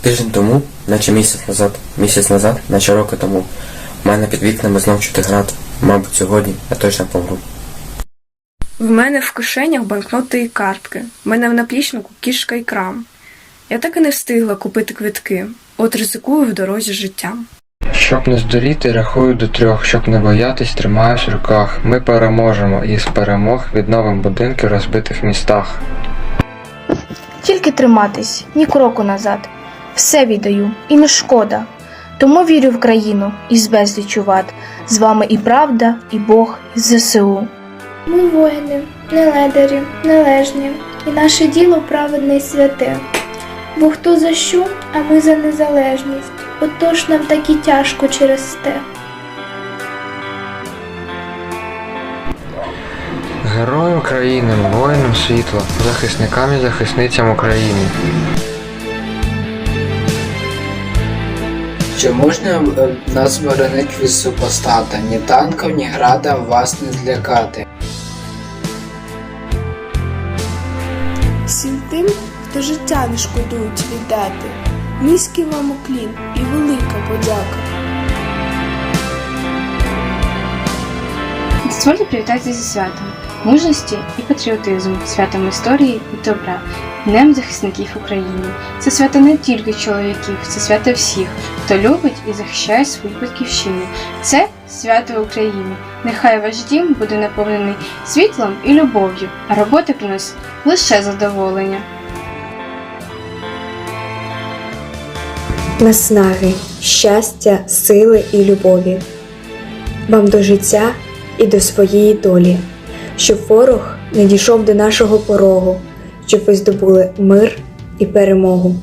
Тиждень тому, наче місяць назад, місяць назад, наче роки тому, у мене під вікнами знов чути град. Мабуть, сьогодні я точно помру. В мене в кишенях банкноти і картки. В мене в наплічнику кішка і крам. Я так і не встигла купити квитки. От ризикую в дорозі життям. Щоб не здуріти, рахую до трьох, щоб не боятись, тримаюсь в руках. Ми переможемо і з перемог відновимо будинки в розбитих містах. Тільки триматись, ні кроку назад. Все віддаю, і не шкода. Тому вірю в країну і з безлічу вад. З вами і правда, і Бог, і ЗСУ. Ми воїни, неледарі, належні, і наше діло праведне й святе. Бо хто за що, а ми за незалежність. Отож нам так і тяжко через те. Героям країни, воїнам світла, захисникам і захисницям України. Чи можна е, нас боронить від супостата? Ні танком, ні градом вас не злякати. Всім тим, хто життя не шкодують віддати. Низький вам уклін і велика подяка. Дозвольте привітати зі святом мужності і патріотизму, святом історії і добра, Днем захисників України. Це свято не тільки чоловіків, це свято всіх, хто любить і захищає свою батьківщину. Це свято України. Нехай ваш дім буде наповнений світлом і любов'ю, а робота приносить лише задоволення. наснаги, щастя, сили і любові. Вам до життя і до своєї долі, щоб ворог не дійшов до нашого порогу, щоб ви здобули мир і перемогу.